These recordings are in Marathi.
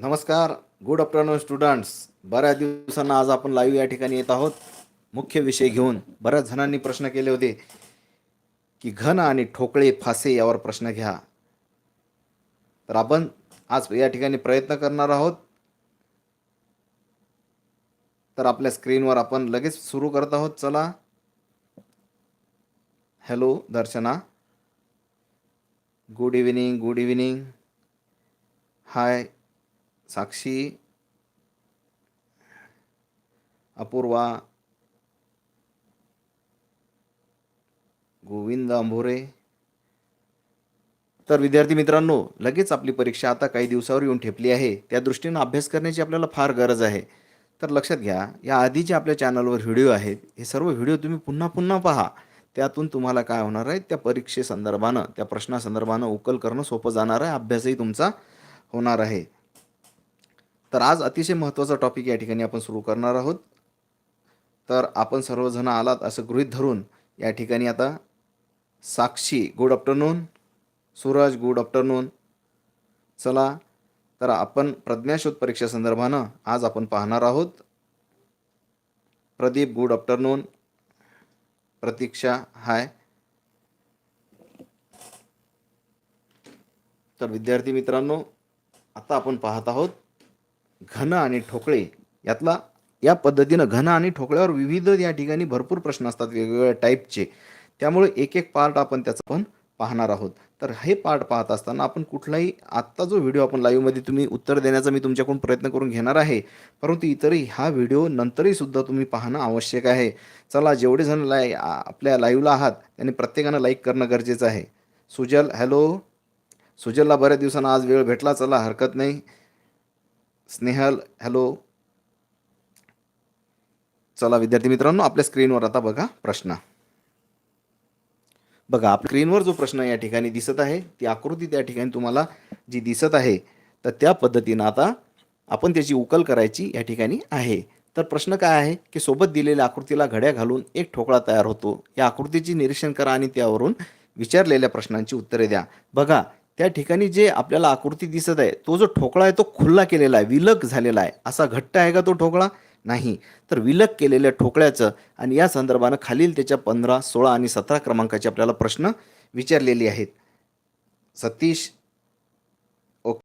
नमस्कार गुड आफ्टरनून स्टुडंट्स बऱ्याच दिवसांना आज आपण लाईव्ह या ठिकाणी येत आहोत. मुख्य विषय घेऊन बऱ्याच जणांनी प्रश्न केले होते की घन आणि ठोकळे फासे यावर प्रश्न घ्या. तर आपण आज या ठिकाणी प्रयत्न करणार आहोत. तर आपल्या स्क्रीनवर आपण लगेच सुरू करत आहोत. चला. Hello Darshana. Good evening good evening hi Sakshi Apurva Govind Ambhore तर विद्यार्थी मित्रांनो लगेच आपली परीक्षा आता काही दिवसावर येऊन ठेपली आहे. त्या दृष्टीनं अभ्यास करण्याची आपल्याला फार गरज आहे. तर लक्षात घ्या या आधीचे आपल्या चॅनलवर व्हिडिओ आहेत हे सर्व व्हिडिओ तुम्ही पुन्हा पुन्हा पहा. त्यातून तुम्हाला काय होणार आहे त्या परीक्षेसंदर्भानं त्या प्रश्नासंदर्भानं उकल करणं सोपं जाणार आहे अभ्यासही तुमचा होणार आहे. तर आज अतिशय महत्त्वाचा टॉपिक या ठिकाणी आपण सुरू करणार आहोत. तर आपण सर्वजण आलात असं गृहीत धरून या ठिकाणी आता Sakshi good afternoon Suraj good afternoon चला तर आपण प्रज्ञाशोध परीक्षेसंदर्भानं आज आपण पाहणार आहोत. Pradeep good afternoon Pratiksha hi तर विद्यार्थी मित्रांनो आता आपण पाहत आहोत घन आणि ठोकळे. यातला या पद्धतीनं घन आणि ठोकळ्यावर विविध या ठिकाणी भरपूर प्रश्न असतात वेगवेगळ्या टाईपचे. त्यामुळे एक एक पार्ट आपण त्याचा पण पाहणार आहोत. तर हे पार्ट पाहत असताना आपण कुठलाही आत्ता जो व्हिडिओ आपण लाईव्हमध्ये तुम्ही उत्तर देण्याचा मी तुमच्याकडून प्रयत्न करून घेणार आहे परंतु इतरही हा व्हिडिओ नंतरही सुद्धा तुम्ही पाहणं आवश्यक आहे. चला जेवढे जण लाय आपल्या लाईव्हला आहात त्यांनी प्रत्येकानं लाईक करणं गरजेचं आहे. सुजल हॅलो. सुजलला बऱ्याच दिवसांना आज वेळ भेटला चला हरकत नाही. स्नेहल हॅलो चला विद्यार्थी मित्रांनो आपल्या स्क्रीनवर आता बघा प्रश्न. बघा आपल्या स्क्रीनवर जो प्रश्न या ठिकाणी दिसत आहे ती आकृती त्या ठिकाणी तुम्हाला जी दिसत आहे तर त्या पद्धतीनं आता आपण त्याची उकल करायची या ठिकाणी आहे. तर प्रश्न काय आहे की सोबत दिलेल्या आकृतीला घड्या घालून एक ठोकळा तयार होतो. या आकृतीची निरीक्षण करा आणि त्यावरून विचारलेल्या प्रश्नांची उत्तरे द्या. बघा त्या ठिकाणी जे आपल्याला आकृती दिसत आहे तो जो ठोकळा आहे तो खुल्ला केलेला आहे विलग झालेला आहे. असा घट्ट आहे का तो ठोकळा? नाही. तर विलग केलेल्या ठोकळ्याचं आणि या संदर्भानं खालील त्याच्या पंधरा सोळा आणि सतरा क्रमांकाचे आपल्याला प्रश्न विचारलेले आहेत. सतीश ओके.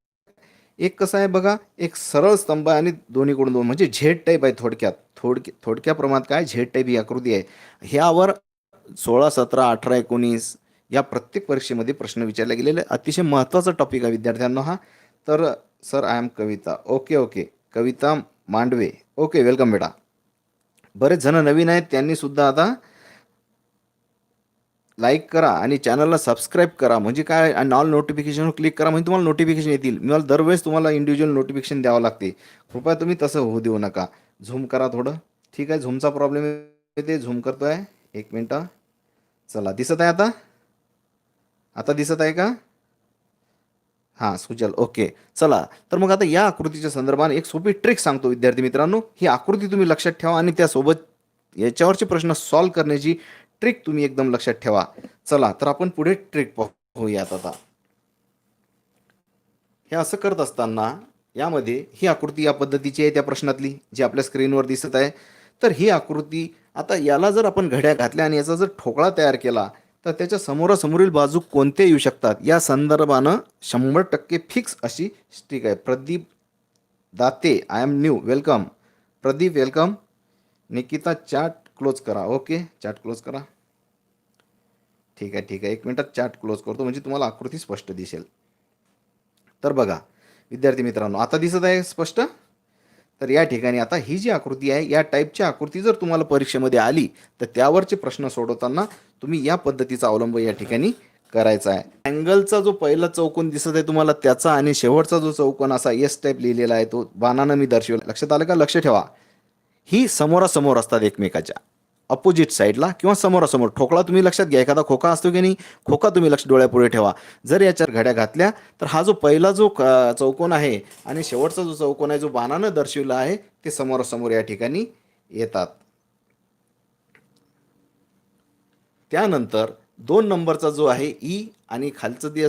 एक कसं आहे बघा एक सरळ स्तंभ आहे आणि दोन्हीकडून दोन म्हणजे झेड टाईप आहे थोडक्यात. थोडक्या थोडक्या प्रमाणात काय? झेड टाईप ही आकृती आहे. ह्यावर सोळा सतरा अठरा एकोणीस या प्रत्येक परीक्षेमध्ये प्रश्न विचारले गेलेले अतिशय महत्त्वाचा टॉपिक आहे विद्यार्थ्यांना हा. तर sir I am Kavita. Okay okay Kavita Mandve. Okay welcome बेटा. बरेच जण नवीन आहेत त्यांनी सुद्धा आता लाईक करा आणि चॅनलला सबस्क्राईब करा. म्हणजे काय? आणि ऑल नोटिफिकेशन क्लिक करा. म्हणजे तुम्हाला नोटिफिकेशन येतील. मी मला दरवेळेस तुम्हाला इंडिव्हिज्युअल नोटिफिकेशन द्यावं लागते. कृपया तुम्ही तसं होऊ देऊ नका. झूम करा थोडं. ठीक आहे? झूमचा प्रॉब्लेम येते झूम करतो आहे एक मिनटं. चला. दिसत आहे आता? आता दिसत आहे का? हां सुजल ओके. चला तर मग आता या आकृतीच्या संदर्भाने एक सोपी ट्रिक सांगतो विद्यार्थी मित्रांनो. ही आकृती तुम्ही लक्षात ठेवा आणि त्यासोबत याच्यावरचे प्रश्न सॉल्व्ह करण्याची ट्रिक तुम्ही एकदम लक्षात ठेवा. चला तर आपण पुढे ट्रिक पाहूयात आता. हे असं करत असताना यामध्ये ही आकृती या पद्धतीची आहे त्या प्रश्नातली जी आपल्या स्क्रीनवर दिसत आहे. तर ही आकृती आता याला जर आपण घड्या घातल्या आणि याचा जर ठोकळा तयार केला तर त्याच्या समोरासमोरील बाजू कोणते येऊ शकतात? या संदर्भानं शंभर टक्के फिक्स अशी स्टिक आहे. Pradeep Date I am new welcome Pradeep welcome Nikita chat close करा. ओके चॅट क्लोज करा. ठीक आहे ठीक आहे. एक मिनटात चॅट क्लोज करतो. म्हणजे तुम्हाला आकृती स्पष्ट दिसेल. तर बघा विद्यार्थी मित्रांनो आता दिसत आहे स्पष्ट? तर या ठिकाणी आता ही जी आकृती आहे या टाईपची आकृती जर तुम्हाला परीक्षेमध्ये आली तर त्यावरचे प्रश्न सोडवताना तुम्ही या पद्धतीचा अवलंब या ठिकाणी करायचा आहे. अँगलचा जो पहिला चौकोन दिसत आहे तुम्हाला त्याचा आणि शेवटचा जो चौकोन असा एस टाईप लिहिलेला आहे तो बाणानं मी दर्शवला. लक्षात आलं का? लक्ष ठेवा. ही समोरासमोर असतात एकमेकाच्या. अपोजिट साईडला किंवा समोरासमोर. ठोकळा तुम्ही लक्षात घ्या एखादा खोका असतो की नाही खोका तुम्ही लक्ष डोळ्यापुढे ठेवा. जर याच्यावर घड्या घातल्या तर हा जो पहिला जो चौकोन आहे आणि शेवटचा जो चौकोन आहे जो बाणानं दर्शविला आहे ते समोरासमोर या ठिकाणी येतात. त्यानंतर दोन नंबरचा जो आहे ई आणि खालचं जे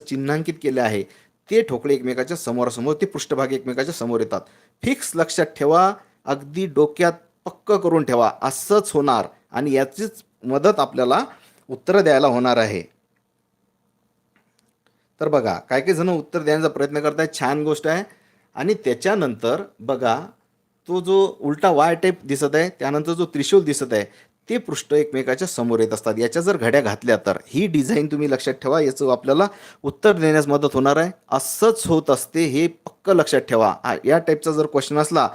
चिन्हांकित केलं आहे ते ठोकळे एकमेकाच्या समोरासमोर ते पृष्ठभाग एकमेकाच्या समोर येतात. फिक्स लक्षात ठेवा अगदी डोक्यात पक्क करून ठेवा. असंच होणार आणि याचीच मदत आपल्याला उत्तर द्यायला होणार आहे. तर बघा काय काही जण उत्तर देण्याचा प्रयत्न करतायत. छान गोष्ट आहे. आणि त्याच्यानंतर बघा तो जो उलटा वाय टाईप दिसत आहे त्यानंतर जो त्रिशूल दिसत आहे ते पृष्ठ एकमेकाच्या समोर येत असतात. याच्या जर घड्या घातल्या तर ही डिझाईन तुम्ही लक्षात ठेवा याचं आपल्याला उत्तर देण्यास मदत होणार आहे. असंच होत असते हे पक्क लक्षात ठेवा. या टाईपचा जर क्वेश्चन असला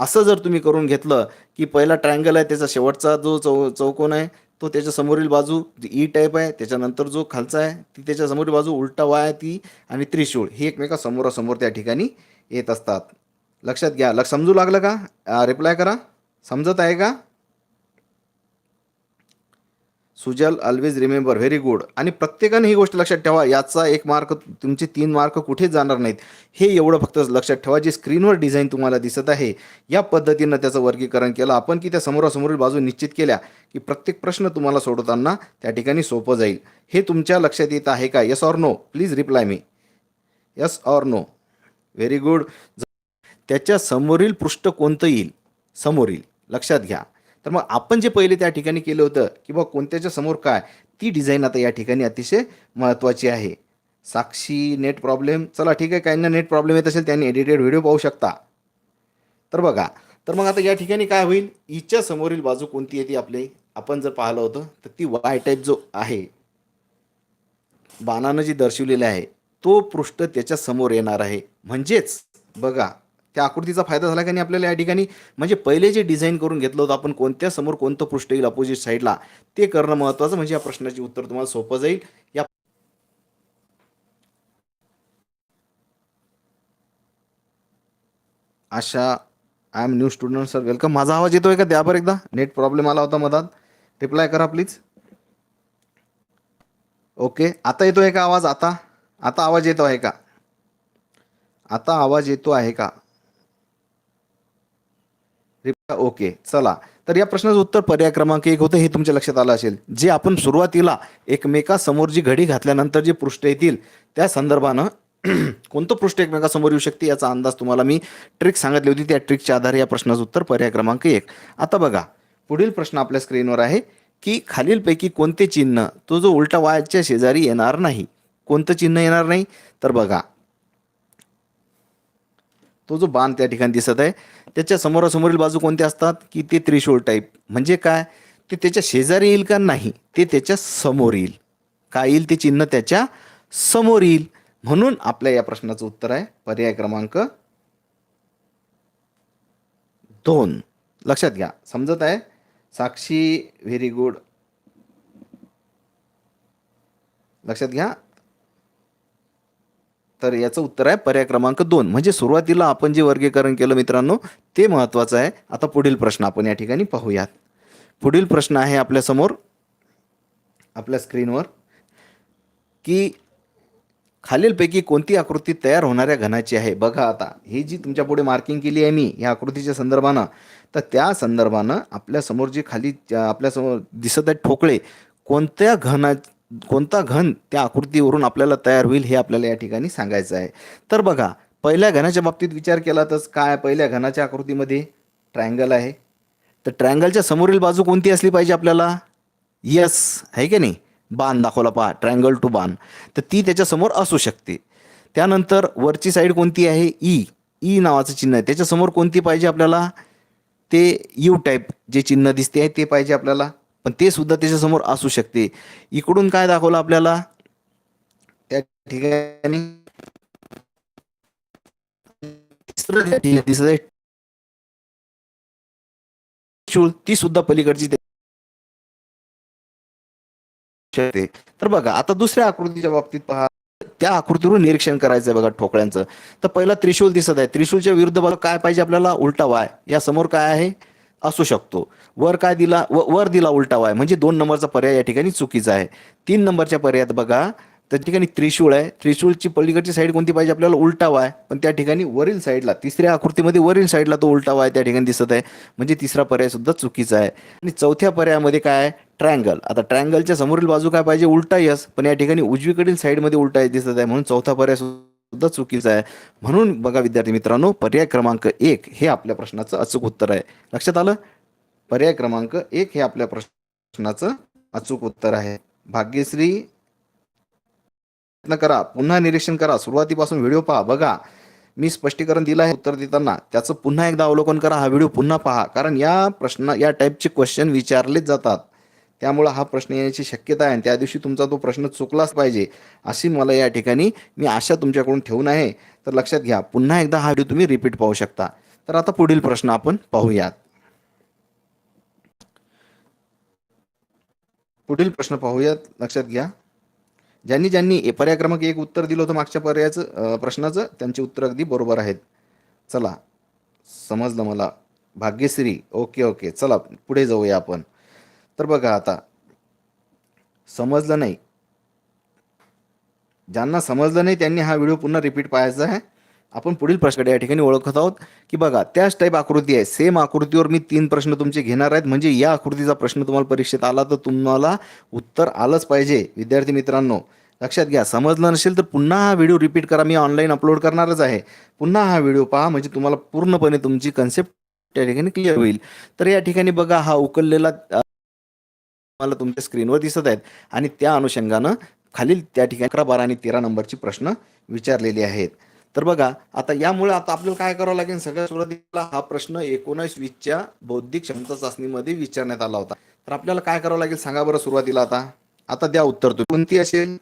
असं जर तुम्ही करून घेतलं की पहिला ट्रायंगल आहे त्याचा शेवटचा जो चौ चौकोन आहे तो त्याच्या समोरील बाजू ई टाईप e आहे त्याच्यानंतर जो खालचा आहे ती त्याच्या समोरील बाजू उलटा वाय आहे ती आणि त्रिशूळ. ही एकमेका समोरासमोर त्या ठिकाणी येत असतात. लक्षात घ्या. लक्ष समजू लागलं का? रिप्लाय करा. समजत आहे का? Sujal always remember very good आणि प्रत्येकाने ही गोष्ट लक्षात ठेवा याचा एक मार्क तुमचे तीन मार्क कुठेच जाणार नाहीत. हे एवढं फक्त लक्षात ठेवा जी स्क्रीनवर डिझाईन तुम्हाला दिसत आहे या पद्धतीनं त्याचं वर्गीकरण केलं. आपण की त्या समोरासमोरील बाजू निश्चित केल्या की प्रत्येक प्रश्न तुम्हाला सोडवताना त्या ठिकाणी सोपं जाईल. हे तुमच्या लक्षात येत आहे का? Yes or no please reply me yes or no very good त्याच्या समोरील पृष्ठ कोणतं येईल? समोरील. लक्षात घ्या. तर मग आपण जे पहिले त्या ठिकाणी केलं होतं की बा कोणत्याच्या समोर काय ती डिझाईन आता या ठिकाणी अतिशय महत्त्वाची आहे. साक्षी नेट प्रॉब्लेम चला ठीक आहे काहींना नेट प्रॉब्लेम येत असेल त्यांनी एडिटेड व्हिडिओ पाहू शकता. तर बघा तर मग आता या ठिकाणी काय होईल? ईच्या समोरील बाजू कोणती येते आपली? आपण जर पाहिलं होतं तर ती वाय टाईप जो आहे बाणानं जी दर्शवलेली आहे तो पृष्ठ त्याच्यासमोर येणार आहे. म्हणजेच बघा त्या आकृतीचा फायदा झाला की नाही आपल्याला या ठिकाणी? म्हणजे पहिले जे डिझाईन करून घेतलं होतं आपण कोणत्या समोर कोणतं पृष्ठ येईल अपोजिट साईडला ते करणं महत्त्वाचं म्हणजे या प्रश्नाचे उत्तर तुम्हाला सोपं जाईल. या Asha I am new student sir welcome माझा आवाज येतोय का? द्या बरं एकदा. नेट प्रॉब्लेम आला होता मधात. रिप्लाय करा प्लीज ओके आता येतोय का आवाज? आता? आता आवाज येतो आहे का? आता आवाज येतो आहे का? रिप्लाय ओके चला. तर या प्रश्नाचं उत्तर पर्याय क्रमांक एक होतं हे तुमच्या लक्षात आलं असेल. जे आपण सुरुवातीला एकमेकासमोर जी घडी घातल्यानंतर जे पृष्ठ येतील त्या संदर्भानं कोणतं पृष्ठ एकमेकासमोर येऊ शकते याचा अंदाज तुम्हाला मी ट्रिक सांगितली होती त्या ट्रिकच्या आधारे या प्रश्नाचं उत्तर पर्याय क्रमांक एक. आता बघा पुढील प्रश्न आपल्या स्क्रीनवर आहे की खालीलपैकी कोणते चिन्ह तो जो उलटा वायच्या शेजारी येणार नाही कोणतं चिन्ह येणार नाही? तर बघा तो जो बाण त्या ठिकाणी दिसत आहे त्याच्या समोरासमोरील बाजू कोणत्या असतात? की ते त्रिशूळ टाईप म्हणजे काय? ते त्याच्या शेजारी येईल का? नाही. ते त्याच्यासमोर येईल. काय येईल? ते चिन्ह त्याच्यासमोर येईल. म्हणून आपल्या या प्रश्नाचं उत्तर आहे पर्याय क्रमांक दोन. लक्षात घ्या. समजत आहे? Sakshi very good. लक्षात घ्या. तर याचं उत्तर आहे पर्याय क्रमांक दोन. म्हणजे सुरुवातीला आपण जे वर्गीकरण केलं मित्रांनो ते महत्त्वाचं आहे. आता पुढील प्रश्न आपण या ठिकाणी पाहूयात. पुढील प्रश्न आहे आपल्यासमोर आपल्या स्क्रीनवर की खालीलपैकी कोणती आकृती तयार होणाऱ्या घनाची आहे? बघा आता ही जी तुमच्यापुढे मार्किंग केली आहे मी या आकृतीच्या संदर्भानं तर त्या संदर्भानं आपल्यासमोर जे खाली आपल्यासमोर दिसत आहेत ठोकळे कोणत्या घना कोणता घन त्या आकृतीवरून आपल्याला तयार होईल हे आपल्याला या ठिकाणी सांगायचं आहे. तर बघा पहिल्या घनाच्या बाबतीत विचार केला तर काय पहिल्या घनाच्या आकृतीमध्ये ट्रायंगल आहे. तर ट्रायंगलच्या समोरील बाजू कोणती असली पाहिजे आपल्याला? यस आहे की नाही? बाण दाखवला पहा ट्रायंगल टू बाण. तर ती त्याच्यासमोर असू शकते. त्यानंतर वरची साईड कोणती आहे? ई ई नावाचं चिन्ह आहे. त्याच्यासमोर कोणती पाहिजे आपल्याला? ते यू टाईप जे चिन्ह दिसते आहे ते पाहिजे आपल्याला. पण ते सुद्धा त्याच्यासमोर असू शकते. इकडून काय दाखवलं आपल्याला? त्या ठिकाणी दिसत आहे ती सुद्धा पलीकडची शकते. तर बघा आता दुसऱ्या आकृतीच्या बाबतीत पहा. त्या आकृतीवरून निरीक्षण करायचं आहे बघा ठोकळ्यांचं. तर पहिला त्रिशूल दिसत आहे. त्रिशूलच्या विरुद्ध बाजू काय पाहिजे आपल्याला? उलटा वाय. या समोर काय आहे? असू शकतो. वर काय दिला व वर दिला उलटा वाय. म्हणजे दोन नंबरचा पर्याय या ठिकाणी चुकीचा आहे. तीन नंबरच्या पर्यायात बघा त्या ठिकाणी त्रिशूळ आहे. त्रिशूळची पलीकडची साईड कोणती पाहिजे आपल्याला? उलटा वाय. पण त्या ठिकाणी वरील साईडला तिसऱ्या आकृतीमध्ये वरील साईडला तो उलटा वाय त्या ठिकाणी दिसत आहे. म्हणजे तिसरा पर्याय सुद्धा चुकीचा आहे. आणि चौथ्या पर्यायामध्ये काय आहे? ट्रँगल. आता ट्रँगलच्या समोरील बाजू काय पाहिजे? उलटा यस. पण या ठिकाणी उजवीकडील साईडमध्ये उलटा दिसत आहे. म्हणून चौथा पर्याय सुद्धा चुकीचं आहे. म्हणून बघा विद्यार्थी मित्रांनो पर्याय क्रमांक एक हे आपल्या प्रश्नाचं अचूक उत्तर आहे. लक्षात आलं? पर्याय क्रमांक एक हे आपल्या प्रश्नाचं अचूक उत्तर आहे. भाग्यश्री प्रयत्न करा. पुन्हा निरीक्षण करा. सुरुवातीपासून व्हिडिओ पहा. बघा. मी स्पष्टीकरण दिलं आहे उत्तर देताना. त्याचं पुन्हा एकदा अवलोकन करा. हा व्हिडिओ पुन्हा पहा. कारण या प्रश्न या टाईपचे क्वेश्चन विचारलेच जातात. त्यामुळं हा प्रश्न येण्याची शक्यता आहे आणि त्या दिवशी तुमचा तो प्रश्न चुकलाच पाहिजे अशी मला या ठिकाणी मी आशा तुमच्याकडून ठेवून आहे. तर लक्षात घ्या पुन्हा एकदा हा व्हिडिओ तुम्ही रिपीट पाहू शकता. तर आता पुढील प्रश्न आपण पाहूयात. पुढील प्रश्न पाहूयात लक्षात घ्या. ज्यांनी ज्यांनी ए- पर्याय क्रमांक एक उत्तर दिलं होतं मागच्या पर्यायाचं प्रश्नाचं त्यांची उत्तर अगदी बरोबर आहेत. चला समजलं मला. Bhagyashree okay okay. चला पुढे जाऊया आपण. तर बघा आता समजलं नाही. ज्यांना समजलं नाही त्यांनी हा व्हिडिओ पुन्हा रिपीट पाहायचा आहे. आपण पुढील प्रश्नाकडे या ठिकाणी ओळखत आहोत की बघा त्याच टाईप आकृती आहे. सेम आकृतीवर मी तीन प्रश्न तुमचे घेणार आहेत. म्हणजे या आकृतीचा प्रश्न तुम्हाला परीक्षेत आला तर तुम्हाला उत्तर आलंच पाहिजे विद्यार्थी मित्रांनो. लक्षात घ्या समजलं नसेल तर पुन्हा हा व्हिडिओ रिपीट करा. मी ऑनलाईन अपलोड करणारच आहे. पुन्हा हा व्हिडिओ पहा म्हणजे तुम्हाला पूर्णपणे तुमची कन्सेप्ट त्या ठिकाणी क्लिअर होईल. तर या ठिकाणी बघा हा उकललेला मला तुमच्या स्क्रीनवर दिसत आहेत. आणि त्या अनुषंगानं खालील त्या ठिकाणी अकरा बारा आणि तेरा नंबरची प्रश्न विचारलेले आहेत. तर बघा आता यामुळे आता आपल्याला काय करावं लागेल? सगळ्या सुरुवातीला हा प्रश्न एकोणीस वीसच्या बौद्धिक क्षमता चाचणीमध्ये विचारण्यात आला होता. तर आपल्याला काय करावं लागेल? सांगा बरं सुरुवातीला आता. आता द्या उत्तर तुम्ही. कोणती असेल?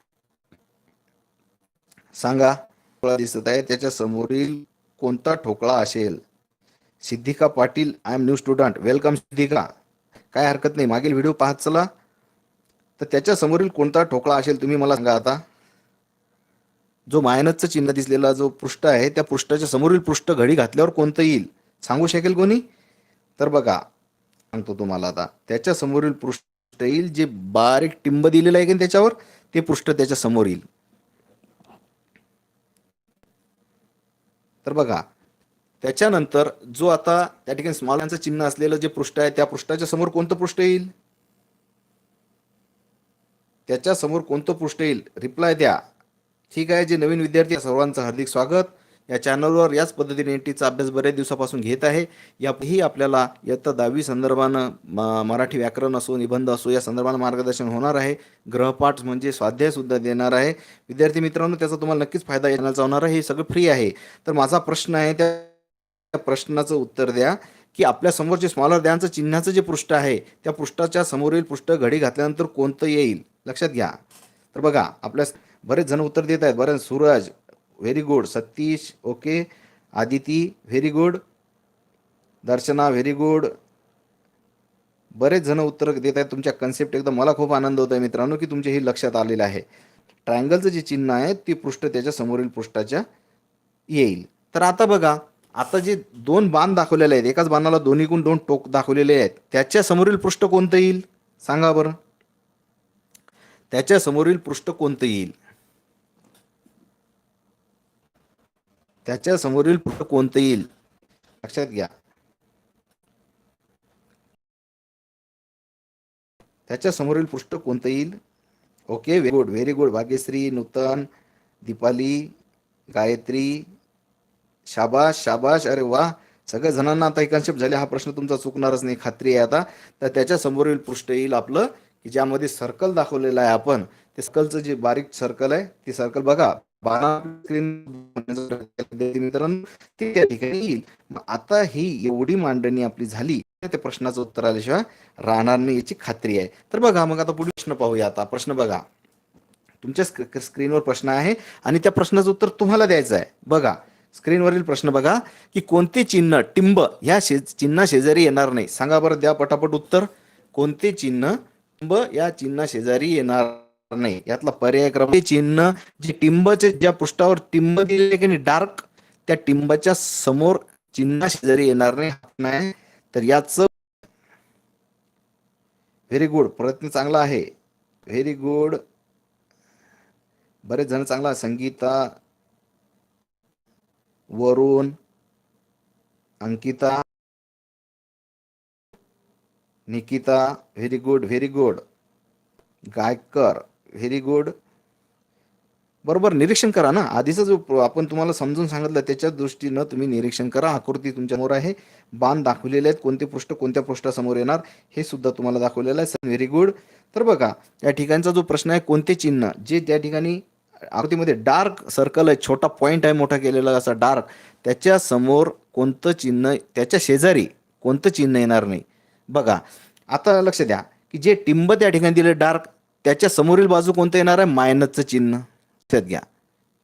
सांगा. दिसत आहे. त्याच्या समोरील कोणता ठोकळा असेल? Siddhika Patil I am new student welcome Siddhika. काय हरकत नाही. मागील व्हिडिओ पाहत चला. तर त्याच्या समोरील कोणता ठोकळा असेल तुम्ही मला सांगा आता. जो मायनसचं चिन्ह दिसलेला जो पृष्ठ आहे त्या पृष्ठाच्या समोरील पृष्ठ घडी घातल्यावर कोणतं येईल? सांगू शकेल कोणी? तर बघा सांगतो तुम्हाला आता. त्याच्या समोरील पृष्ठ येईल जे बारीक टिंब दिलेलं आहे की त्याच्यावर ते पृष्ठ त्याच्यासमोर येईल. तर बघा त्याच्यानंतर जो आता त्या ठिकाणी स्मॉलांचं चिन्ह असलेलं जे पृष्ठ आहे त्या पृष्ठाच्या समोर कोणतं पृष्ठ येईल? त्याच्यासमोर कोणतं पृष्ठ येईल? रिप्लाय द्या. ठीक आहे जे नवीन विद्यार्थी सर्वांचं हार्दिक स्वागत. या चॅनलवर याच पद्धतीने एनटीचा अभ्यास बऱ्याच दिवसापासून घेत आहे. याही आपल्याला इयत्ता दहावी संदर्भानं म- मराठी व्याकरण असो निबंध असो या संदर्भानं मार्गदर्शन होणार आहे. ग्रहपाठ म्हणजे स्वाध्यायसुद्धा देणार आहे. विद्यार्थी मित्रांनो त्याचा तुम्हाला नक्कीच फायदा येण्याचा होणार आहे. हे सगळं फ्री आहे. तर माझा प्रश्न आहे त्या त्या प्रश्नाचं उत्तर द्या की आपल्यासमोर जे स्मॉलर द्यांचं चिन्हाचं जे पृष्ठ आहे त्या पृष्ठाच्या समोरील पृष्ठ घडी घातल्यानंतर कोणतं येईल? लक्षात घ्या. तर बघा आपल्या बरेच जण उत्तर देत आहेत. बरेच Suraj very good Satish okay Aditi very good Darshana very good बरेच जण उत्तर देत आहेत. तुमच्या कन्सेप्ट एकदम मला खूप आनंद होत आहे मित्रांनो की तुमचे हे लक्षात आलेलं आहे. ट्रायंगलचं जे चिन्ह आहे ते पृष्ठ त्याच्या समोरील पृष्ठाच्या येईल. तर आता बघा आता जे दोन बाण दाखवलेले आहेत एकाच बाणाला दोन्हीकडून दोन टोक दाखवलेले आहेत त्याच्या समोरील पृष्ठ कोणतं येईल? सांगा बरं. त्याच्या समोरील पृष्ठ कोणतं येईल? त्याच्या समोरील पृष्ठ कोणतं येईल? लक्षात घ्या. त्याच्या समोरील पृष्ठ कोणतं येईल? Okay very good very good Bhagyashree Nutan Deepali Gayatri शाबाश शाबाश अरे वा. सगळ्या जणांना आता हे कन्सेप्ट झाले. हा प्रश्न तुमचा चुकणारच नाही खात्री आहे आता. तर त्याच्या समोरील पृष्ठ येईल आपलं की ज्यामध्ये सर्कल दाखवलेलं आहे आपण. ते सर्कलचं जे बारीक सर्कल आहे ते सर्कल बघा. बारा स्क्रीन ते त्या ठिकाणी येईल. आता ही एवढी मांडणी आपली झाली त्या प्रश्नाचं उत्तर आल्याशिवाय राहणार नाही याची खात्री आहे. तर बघा मग आता पुढे प्रश्न पाहूया आता. प्रश्न बघा. तुमच्या स्क्रीनवर प्रश्न आहे आणि त्या प्रश्नाचं उत्तर तुम्हाला द्यायचं आहे. बघा. स्क्रीनवरील प्रश्न बघा की कोणते चिन्ह टिंब या शे चिन्हा शेजारी येणार नाही? सांगा बरं द्या पटापट उत्तर. कोणते चिन्ह टिंब या चिन्हा शेजारी येणार नाही? यातला पर्याय क्रमांक. चिन्ह जे टिंबचे ज्या पृष्ठावर टिंब दिले की नाही? डार्क त्या टिंबाच्या समोर चिन्हा शेजारी येणार नाही नाही. तर याच व्हेरी गुड प्रयत्न चांगला आहे. व्हेरी गुड बरेच जण चांगला Sangeeta Varun Ankita Nikita very good very good Gaikar very good बरोबर निरीक्षण करा ना. आधीचा जो आपण तुम्हाला समजून सांगितलं त्याच्या दृष्टीनं तुम्ही निरीक्षण करा. आकृती तुमच्यासमोर आहे. बाण दाखवलेले आहेत. कोणते पृष्ठ कोणत्या पृष्ठासमोर येणार हे सुद्धा तुम्हाला दाखवलेलं आहे. व्हेरी गुड तर बघा या ठिकाणचा जो प्रश्न आहे कोणते चिन्ह? जे त्या ठिकाणी आकृतीमध्ये डार्क सर्कल आहे छोटा पॉईंट आहे मोठा केलेला असा डार्क. त्याच्यासमोर कोणतं चिन्ह त्याच्या शेजारी कोणतं चिन्ह येणार नाही. बघा आता लक्ष द्या की जे टिंब त्या ठिकाणी दिले डार्क त्याच्या समोरील बाजू कोणतं येणार आहे? मायनसचं चिन्ह. लक्षात घ्या.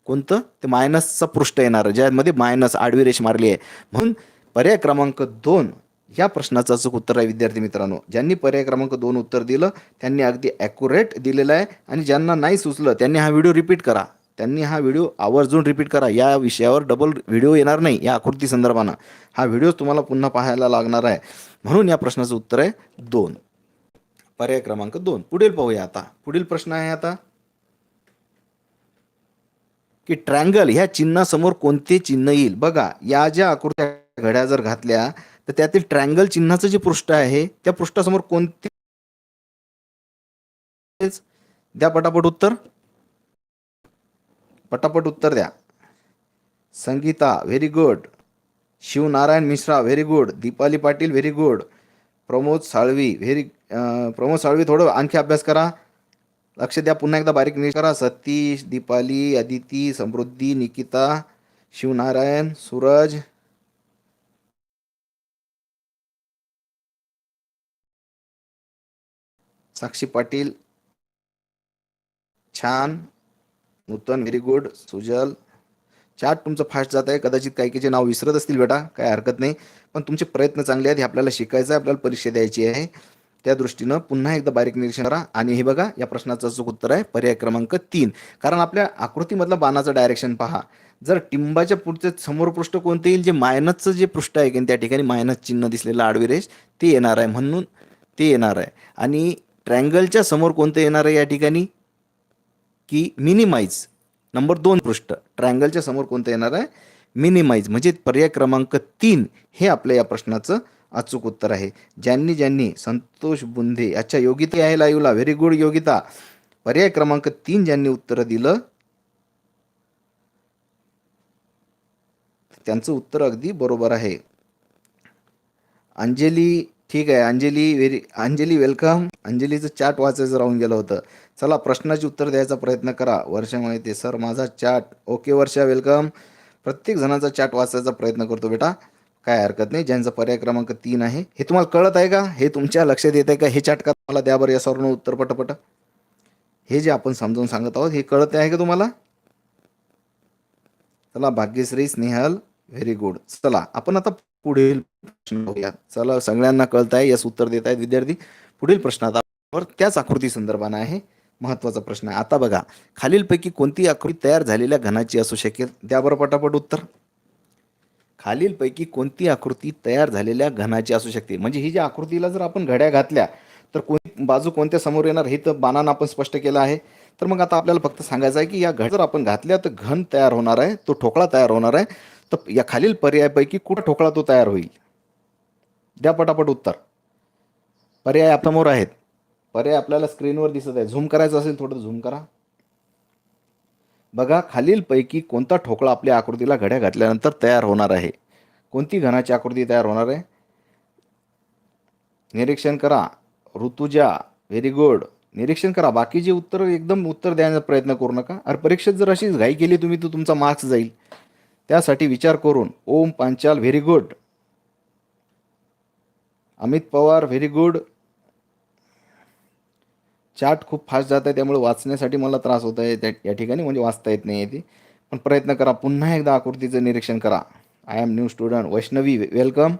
कोणतं? ते मायनसचं पृष्ठ येणार आहे ज्यामध्ये मायनस आडवी रेष मारली आहे. म्हणून पर्याय क्रमांक दोन या प्रश्नाचं अचूक उत्तर आहे विद्यार्थी मित्रांनो. ज्यांनी पर्याय क्रमांक दोन उत्तर दिलं त्यांनी अगदी ॲक्युरेट दिलेलं आहे आणि ज्यांना नाही सुचलं त्यांनी हा व्हिडिओ रिपीट करा. त्यांनी हा व्हिडिओ आवर्जून रिपीट करा. या विषयावर डबल व्हिडिओ येणार नाही या आकृती संदर्भानं. हा व्हिडिओ तुम्हाला पुन्हा पाहायला लागणार आहे. म्हणून या प्रश्नाचं उत्तर आहे दोन. पर्याय क्रमांक दोन. पुढील पाहूया आता. पुढील प्रश्न आहे आता. की ट्रँगल ह्या चिन्हासमोर कोणते चिन्ह येईल? बघा या ज्या आकृत्या घड्या जर घातल्या तर त्यातील ट्रँगल चिन्हाचं जे पृष्ठ आहे त्या पृष्ठासमोर कोणती द्या पटापट उत्तर. पटापट उत्तर द्या. Sangeeta very good Shivnarayan Mishra very good Deepali Patil very good Pramod Salvi very Pramod Salvi थोडं आणखी अभ्यास करा. लक्ष द्या पुन्हा एकदा बारीक निरीक्षण करा. सतीश दीपाली अदिती समृद्धी निकिता शिवनारायण सूरज. साक्षी पाटील छान Nutan very good Sujal. Chat तुमचं फास्ट जात आहे. कदाचित काही काहीचे नाव विसरत असतील बेटा काही हरकत नाही. पण तुमचे प्रयत्न चांगले आहेत. हे आपल्याला शिकायचं आहे. आपल्याला परीक्षा द्यायची आहे. त्या दृष्टीनं पुन्हा एकदा बारीक निरीक्षण करा. आणि हे बघा या प्रश्नाचं अचूक उत्तर आहे. पर्याय क्रमांक तीन. कारण आपल्या आकृतीमधलं बाणाचं डायरेक्शन पहा. जर टिंबाच्या पुढचे समोर पृष्ठ कोणते येईल? जे मायनसचं जे पृष्ठ आहे की त्या ठिकाणी मायनस चिन्ह दिसलेलं आडवी रेष ते येणार आहे म्हणून ते येणार आहे. आणि ट्रँगलच्या समोर कोणतं येणार आहे या ठिकाणी? की मिनिमाइज नंबर दोन पृष्ठ. ट्रायंगलच्या समोर कोणतं येणार आहे? मिनिमाइज म्हणजे पर्याय क्रमांक तीन हे आपल्या या प्रश्नाचं अचूक उत्तर आहे. ज्यांनी ज्यांनी संतोष बुंधे अच्छा योगिता आहे लाईव्हला व्हेरी गुड योगिता. पर्याय क्रमांक तीन ज्यांनी उत्तर दिलं त्यांचं उत्तर अगदी बरोबर आहे. अंजली ठीक आहे अंजली व्हेरी अंजली वेलकम अंजलीचं चॅट वाचायचं राहून गेलं होतं. चला प्रश्नाची उत्तर द्यायचा प्रयत्न करा. वर्षा माहिती सर माझा चॅट ओके वर्षा वेलकम प्रत्येक जणांचा चॅट वाचायचा प्रयत्न करतो बेटा. काय हरकत नाही ज्यांचा पर्याय क्रमांक तीन आहे. हे तुम्हाला कळत आहे का? हे तुमच्या लक्षात येत आहे का? हे चॅट का मला द्या बरं यासवर उत्तर पटपट. हे जे आपण समजून सांगत आहोत हे कळत आहे का तुम्हाला? चला भाग्यश्री स्नेहल व्हेरी गुड चला आपण आता पुढील प्रश्न चला सगळ्यांना कळत आहे यस उत्तर देत आहेत विद्यार्थी. पुढील प्रश्न आता त्याच आकृती संदर्भानं आहे. महत्त्वाचा प्रश्न आहे. आता बघा खालीलपैकी कोणती आकृती तयार झालेल्या घनाची असू शकेल? द्या पटापट उत्तर. खालीलपैकी कोणती आकृती तयार झालेल्या घनाची असू शकते? म्हणजे ही ज्या आकृतीला जर आपण घड्या घातल्या तर कोण बाजू कोणत्या समोर येणार? हे तर बाणानं आपण स्पष्ट केलं आहे. तर मग आता आपल्याला फक्त सांगायचं आहे की या घड्या जर आपण घातल्या तर घन तयार होणार आहे तो ठोकळा तयार होणार आहे. तर या खालील पर्यायापैकी कुठं ठोकळा तो तयार होईल? द्या पटापट उत्तर. पर्याय आपल्यासमोर आहेत. पर्याय आपल्याला स्क्रीनवर दिसत आहे. झूम करायचं असेल थोडं झूम करा. बघा खालीलपैकी कोणता ठोकळा आपल्या आकृतीला घड्या घातल्यानंतर तयार होणार आहे? कोणती घनाची आकृती तयार होणार आहे? निरीक्षण करा. Rutuja very good. निरीक्षण करा. बाकीचे उत्तर एकदम उत्तर द्यायचा प्रयत्न करू नका. अरे परीक्षेत जर अशीच घाई केली तुम्ही तर तुमचा मार्क्स जाईल. त्यासाठी विचार करून Om Panchal very good. Amit Pawar very good. Chart खूप फास्ट जात आहे त्यामुळे वाचण्यासाठी मला त्रास होत आहे. त्या या ठिकाणी म्हणजे वाचता येत नाही आहे ते. पण प्रयत्न करा पुन्हा एकदा आकृतीचं निरीक्षण करा. I am new student Vaishnavi welcome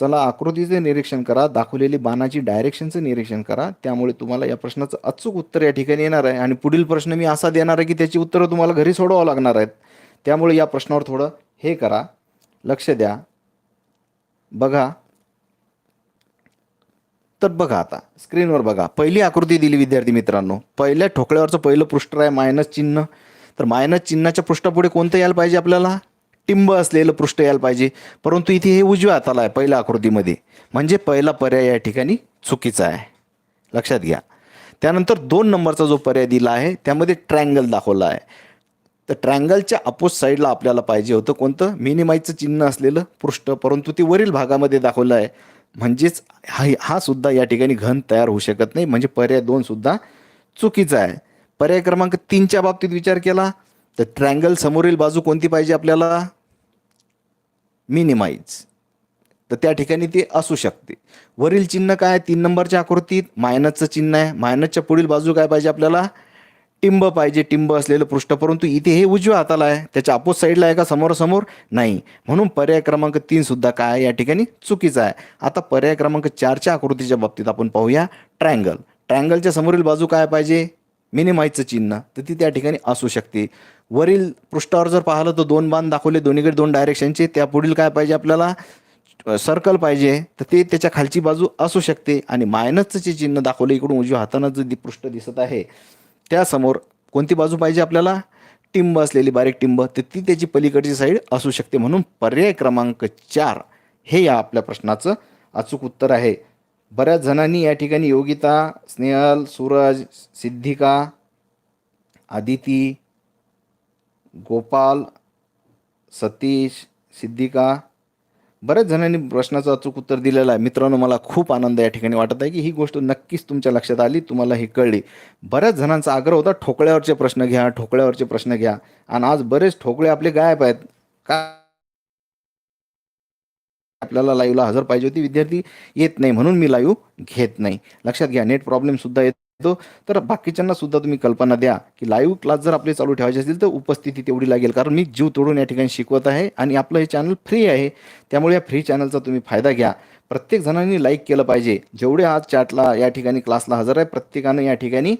चला आकृतीचे निरीक्षण करा दाखवलेली बाणाची डायरेक्शनचं निरीक्षण करा. त्यामुळे तुम्हाला या प्रश्नाचं अचूक उत्तर या ठिकाणी येणार आहे. आणि पुढील प्रश्न मी असा देणार आहे की त्याची उत्तरं तुम्हाला घरी सोडवावं लागणार आहेत. त्यामुळे या प्रश्नावर थोडं हे करा. लक्ष द्या. बघा. तर बघा आता. स्क्रीनवर बघा. पहिली आकृती दिली विद्यार्थी मित्रांनो. पहिल्या ठोकळ्यावरचं पहिलं पृष्ठ आहे मायनस चिन्ह. तर मायनस चिन्हाच्या पृष्ठापुढे कोणतं यायला पाहिजे आपल्याला? टिंब असलेलं पृष्ठ यायला पाहिजे. परंतु इथे हे उजव्या हाताला आहे पहिल्या आकृतीमध्ये. म्हणजे पहिला पर्याय या ठिकाणी चुकीचा आहे. लक्षात घ्या. त्यानंतर दोन नंबरचा जो पर्याय दिला आहे त्यामध्ये ट्रँगल दाखवला आहे. तर ट्रँगलच्या अपोज साईडला आपल्याला पाहिजे होतं कोणतं? मिनिमाईजचं चिन्ह असलेलं पृष्ठ. परंतु ते वरील भागामध्ये दाखवलं आहे. म्हणजेच हा हा सुद्धा या ठिकाणी घन तयार होऊ शकत नाही. म्हणजे पर्याय दोन सुद्धा चुकीचा आहे. पर्याय क्रमांक तीनच्या बाबतीत विचार केला. तर ट्रँगल समोरील बाजू कोणती पाहिजे आपल्याला? मिनिमाइज तर त्या ठिकाणी ते असू शकते. वरील चिन्ह काय तीन नंबरच्या आकृतीत. मायनसचं चिन्ह आहे. मायनसच्या पुढील बाजू काय पाहिजे आपल्याला? टिंब पाहिजे. टिंब असलेलं पृष्ठ. परंतु इथे हे उजव्या हाताला आहे. त्याच्या अपोज साईडला आहे का? समोरासमोर नाही. म्हणून पर्याय क्रमांक तीन सुद्धा काय आहे? या ठिकाणी चुकीचा आहे. आता पर्याय क्रमांक चारच्या आकृतीच्या बाबतीत आपण पाहूया. ट्रँगल ट्रँगलच्या समोरील बाजू काय पाहिजे? मिनिमाईजचं चिन्ह तर ती त्या ठिकाणी असू शकते. वरील पृष्ठावर जर पाहिलं तर दोन बाण दाखवले दोन्हीकडे दोन डायरेक्शनचे त्या पुढील काय पाहिजे आपल्याला? सर्कल पाहिजे तर ते त्याच्या खालची बाजू असू शकते. आणि मायनसचं जे चिन्ह दाखवलं इकडून उजव्या हातानं जे दि- पृष्ठ दिसत आहे त्यासमोर कोणती बाजू पाहिजे आपल्याला? टिंब असलेली बारीक टिंब तर ती त्याची पलीकडची साईड असू शकते. म्हणून पर्याय क्रमांक चार हे या आपल्या प्रश्नाचं अचूक उत्तर आहे. बऱ्याच जणांनी या ठिकाणी योगिता स्नेहल सूरज सिद्धिका आदिती गोपाल सतीश सिद्धिका बऱ्याच जणांनी प्रश्नाचं अचूक उत्तर दिलेलं आहे. मित्रांनो मला खूप आनंद या ठिकाणी वाटत आहे की ही गोष्ट नक्कीच तुमच्या लक्षात आली तुम्हाला ही कळली. बऱ्याच जणांचा आग्रह होता ठोकळ्यावरचे प्रश्न घ्या ठोकळ्यावरचे प्रश्न घ्या. आणि आज बरेच ठोकळे आपले गायब आहेत. का आपल्याला लाईव्हला हजर पाहिजे होती. विद्यार्थी येत नाही म्हणून मी लाईव्ह घेत नाही. लक्षात घ्या नेट प्रॉब्लेम सुद्धा येतो. तर बाकीच्यांना सुद्धा तुम्ही कल्पना द्या की लाईव्ह क्लास जर आपले चालू ठेवायचे असतील तर उपस्थिती तेवढी लागेल. कारण मी जीव तोडून या ठिकाणी शिकवत आहे आणि आपलं हे चॅनल फ्री आहे. त्यामुळे या फ्री चॅनलचा तुम्ही फायदा घ्या. प्रत्येक जणांनी लाईक केलं पाहिजे. जेवढे आज चॅटला या ठिकाणी क्लासला हजर आहे प्रत्येकानं या ठिकाणी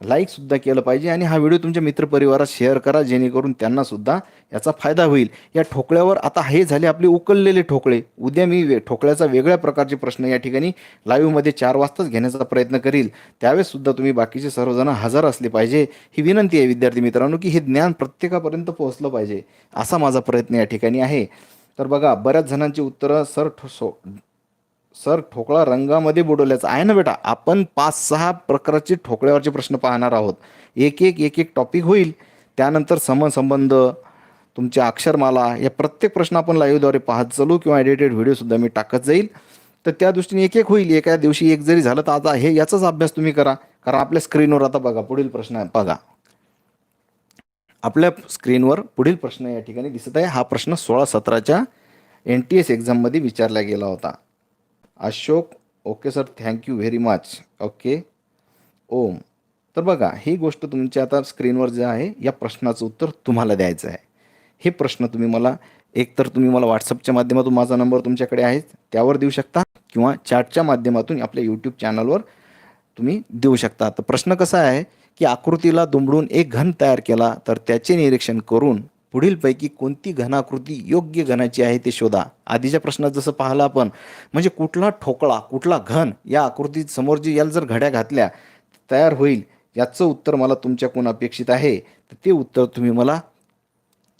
लाईक सुद्धा केलं पाहिजे आणि हा व्हिडिओ तुमच्या मित्रपरिवारात शेअर करा जेणेकरून त्यांना सुद्धा याचा फायदा होईल. या ठोकळ्यावर आता हे झाले आपले उकललेले ठोकळे. उद्या मी वे ठोकळ्याचा वेगळ्या प्रकारचे प्रश्न या ठिकाणी लाईव्हमध्ये चार वाजताच घेण्याचा प्रयत्न करील. त्यावेळेससुद्धा तुम्ही बाकीचे सर्वजण हजर असले पाहिजे. ही विनंती आहे विद्यार्थी मित्रांनो की हे ज्ञान प्रत्येकापर्यंत पोहोचलं पाहिजे असा माझा प्रयत्न या ठिकाणी आहे. तर बघा बऱ्याच जणांची उत्तरं सर ठो सो सर ठोकळा रंगामध्ये बुडवल्याचा आहे ना बेटा? आपण पाच सहा प्रकारचे ठोकळ्यावरचे प्रश्न पाहणार आहोत. एक एक एक एक टॉपिक होईल. त्यानंतर समसंबंध तुमच्या अक्षरमाला या प्रत्येक प्रश्न आपण लाईव्हद्वारे पाहत चालू किंवा एडिटेड व्हिडिओसुद्धा मी टाकत जाईल. तर त्या दृष्टीने एक एक होईल. एका दिवशी एक जरी झालं तर आता हे याचाच अभ्यास तुम्ही करा. कारण आपल्या स्क्रीनवर आता बघा पुढील प्रश्न आहे. बघा. आपल्या स्क्रीनवर पुढील प्रश्न या ठिकाणी दिसत आहे. हा प्रश्न सोळा सतराच्या एन टी एस एक्झाममध्ये विचारला गेला होता. Ashok okay sir thank you very much okay Om. तर बघा ही गोष्ट तुमच्या आता स्क्रीनवर जे आहे या प्रश्नाचं उत्तर तुम्हाला द्यायचं आहे. हे प्रश्न तुम्ही मला एकतर तुम्ही मला व्हॉट्सअपच्या माध्यमातून माझा नंबर तुमच्याकडे आहे त्यावर देऊ शकता किंवा चॅटच्या माध्यमातून आपल्या यूट्यूब चॅनलवर तुम्ही देऊ शकता. तर प्रश्न कसा आहे की आकृतीला दुमडून एक घन तयार केला तर त्याचे निरीक्षण करून पुढीलपैकी कोणती घनाकृती योग्य घनाची आहे ते शोधा. आधीच्या प्रश्नात जसं पाहिलं आपण म्हणजे कुठला ठोकळा कुठला घन या आकृतीत समोर जे याला जर घड्या घातल्या तयार होईल याचं उत्तर मला तुमच्याकडून अपेक्षित आहे? तर ते उत्तर तुम्ही मला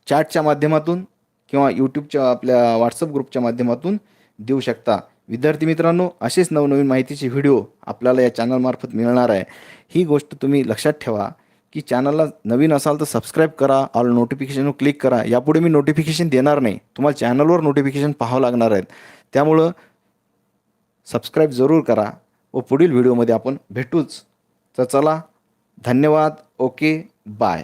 चॅटच्या माध्यमातून किंवा यूट्यूबच्या आपल्या व्हॉट्सअप ग्रुपच्या माध्यमातून देऊ शकता. विद्यार्थी मित्रांनो असेच नवनवीन माहितीचे व्हिडिओ आपल्याला या चॅनलमार्फत मिळणार आहे. ही गोष्ट तुम्ही लक्षात ठेवा. की चॅनलला नवीन असाल तर सबस्क्राईब करा ऑल नोटिफिकेशनवर क्लिक करा. यापुढे मी नोटिफिकेशन देणार नाही. तुम्हाला चॅनलवर नोटिफिकेशन पाहावं लागणार आहेत. त्यामुळं सबस्क्राईब जरूर करा व पुढील व्हिडिओमध्ये आपण भेटूच. तर चला धन्यवाद. Okay bye